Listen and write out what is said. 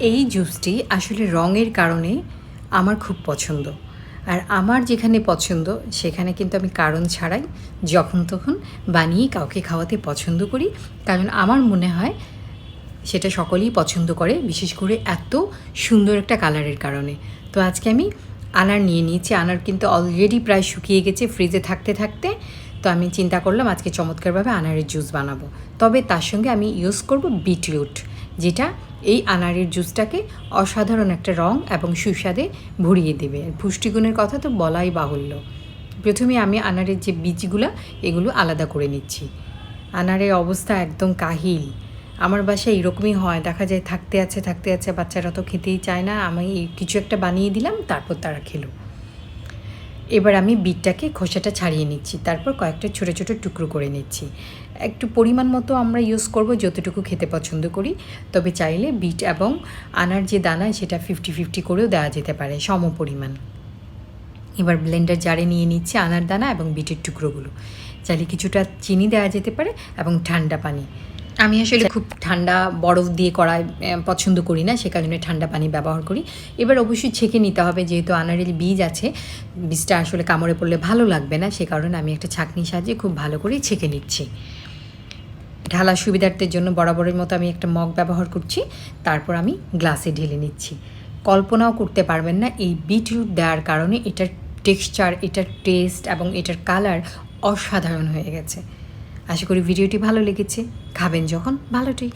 এই জুসটি আসলে রঙের কারণে আমার খুব পছন্দ। আর আমার যেখানে পছন্দ, সেখানে কিন্তু আমি কারণ ছাড়াই যখন তখন বানিয়ে কাউকে খাওয়াতে পছন্দ করি। কারণ আমার মনে হয় সেটা সকলেই পছন্দ করে, বিশেষ করে এত সুন্দর একটা কালারের কারণে। তো আজকে আমি আনার নিয়ে নিয়েছি। আনার কিন্তু অলরেডি প্রায় শুকিয়ে গেছে ফ্রিজে থাকতে থাকতে। তো আমি চিন্তা করলাম আজকে চমৎকারভাবে আনারের জুস বানাবো। তবে তার সঙ্গে আমি ইউজ করব বিটরুট। যেটা এই আনারের জুসটাকে অসাধারণ একটা রং এবং সুস্বাদে ভরিয়ে দেবে। আর পুষ্টিগুণের কথা তো বলাই বাহুল্য। প্রথমে আমি আনারের যে বীজগুলো, এগুলো আলাদা করে নিচ্ছি। আনারের অবস্থা একদম কাহিল। আমার বাসায় এরকমই হয়। দেখা যায় থাকতে আছে থাকতে আছে, বাচ্চারা তো খেতেই চায় না। আমি কিছু একটা বানিয়ে দিলাম, তারপর তারা খেলো। এবার আমি বিটটাকে খোসাটা ছাড়িয়ে নিচ্ছি, তারপর কয়েকটা ছোটো ছোটো টুকরো করে নিচ্ছি। একটু পরিমাণ মতো আমরা ইউজ করব যতটুকু খেতে পছন্দ করি, তবে চাইলে বিট এবং আনার যে দানা, সেটা ফিফটি ফিফটি করেও দেওয়া যেতে পারে, সম পরিমাণ। এবার ব্লেন্ডার জারে নিয়ে নিচ্ছি আনার দানা এবং বিটের টুকরোগুলো। চাইলে কিছুটা চিনি দেওয়া যেতে পারে এবং ঠান্ডা পানি। আমি আসলে খুব ঠান্ডা বরফ দিয়ে করা পছন্দ করি না সে কারণে ঠান্ডা পানি ব্যবহার করি। এবার অবশ্যই ছেঁকে নিতে হবে যেহেতু আনারের বীজ আছে বীজটা আসলে কামড়ে পড়লে ভালো লাগবে না সে কারণে আমি একটা ছাঁকনির সাহায্যে খুব ভালো করে ছেঁকে নিচ্ছি। ঢালা সুবিধার্থের জন্য বরাবরের মতো আমি একটা মগ ব্যবহার করছি তারপর আমি গ্লাসে ঢেলে নিচ্ছি। কল্পনাও করতে পারবেন না এই বিটরুট দেওয়ার কারণে এটার টেক্সচার এটার টেস্ট এবং এটার কালার অসাধারণ হয়ে গেছে। আশা করি ভিডিওটি ভালো লেগেছে। খাবেন যখন ভালোটাই